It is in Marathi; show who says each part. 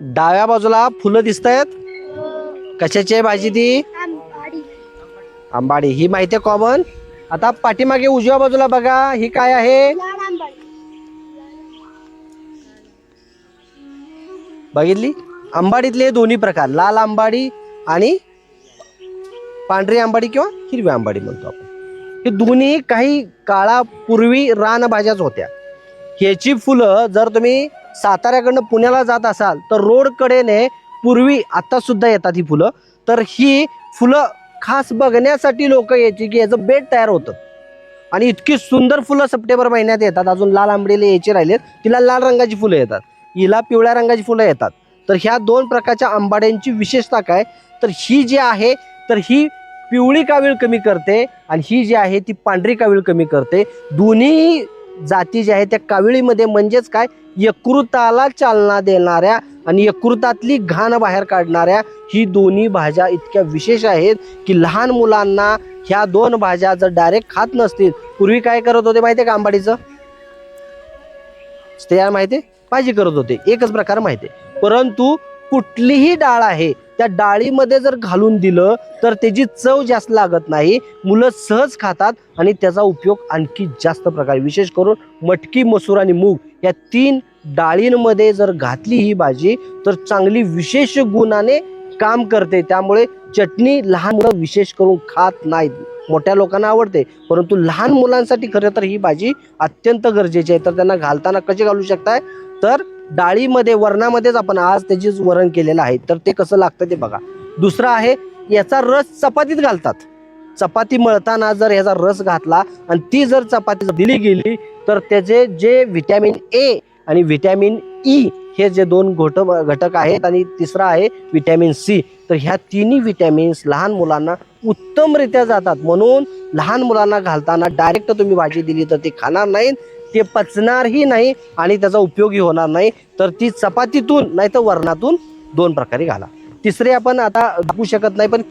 Speaker 1: डाव्या बाजूला फुलं दिसत आहेत कशाची आहे भाजी ती? आंबाडी. ही माहिती आहे कॉमन आता पाठीमागे उजव्या बाजूला बघा ही काय आहे? बघितली? आंबाडीतले दोन्ही प्रकार लाल आंबाडी आणि पांढरी आंबाडी किंवा हिरवी आंबाडी म्हणतो आपण. हे दोन्ही काही काळापूर्वी रानभाज्याच होत्या. ह्याची फुलं जर तुम्ही साताऱ्याकडनं पुण्याला जात असाल तर रोडकडेने पूर्वी आत्तासुद्धा येतात ही फुलं. तर ही फुलं खास बघण्यासाठी लोक यायची की याचं बेड तयार होतं. आणि इतकी सुंदर फुलं सप्टेंबर महिन्यात येतात. अजून लाल आंबडीला यायची राहिलेत. तिला लाल रंगाची फुलं येतात. हिला पिवळ्या रंगाची फुलं येतात. तर ह्या दोन प्रकारच्या आंबाड्यांची विशेषता काय? तर ही जी आहे तर ही पिवळी कावीळ कमी करते आणि ही जी आहे ती पांढरी कावीळ कमी करते. दोन्ही जाती ज्या आहेत त्या काविळीमध्ये. म्हणजेच काय? यकृताला चालना देणाऱ्या आणि यकृतातली घाण बाहेर काढणाऱ्या ही दोन्ही भाज्या इतक्या विशेष आहेत की लहान मुलांना ह्या दोन भाज्या जर डायरेक्ट खात नसतील पूर्वी काय करत होते माहिती आहे का आंबाडीचं? ते माहिती आहे भाजी करत होते. एकच प्रकार माहिती आहे परंतु कुठलीही डाळ आहे त्या डाळीमध्ये जर घालून दिलं तर त्याची चव जास्त लागत नाही. मुलं सहज खातात आणि त्याचा उपयोग आणखी जास्त प्रकारे. विशेष करून मटकी मसूर आणि मूग या तीन डाळींमध्ये जर घातली ही भाजी तर चांगली विशेष गुणाने काम करते. त्यामुळे चटणी लहान मुलं विशेष करून खात नाहीत. मोठ्या लोकांना आवडते. परंतु लहान मुलांसाठी खरं तर ही भाजी अत्यंत गरजेची आहे. तर त्यांना घालताना कशी घालू शकताय? तर डाळीमध्ये वरणामध्येच आपण आज त्याची वरण केलेलं आहे. तर ते कसं लागतं ते बघा. दुसरं आहे याचा रस चपातीत घालतात. चपाती मळताना जर याचा रस घातला आणि ती जर चपाती दिली गेली तर त्याचे जे व्हिटॅमिन ए आणि व्हिटॅमिन ई हे जे दोन घोट घटक आहेत आणि तिसरा आहे व्हिटॅमिन सी. तर ह्या तिन्ही व्हिटॅमिन्स लहान मुलांना उत्तमरित्या जातात. म्हणून लहान मुलांना घालताना डायरेक्ट तुम्ही भाजी दिली तर ते खाणार नाहीत. ते पचणारही नाही आणि त्याचा उपयोगही होणार नाही. तर ती चपातीतून नाही तर वरणातून दोन प्रकारे घाला. तिसरे आपण आता दाखवू शकत नाही पण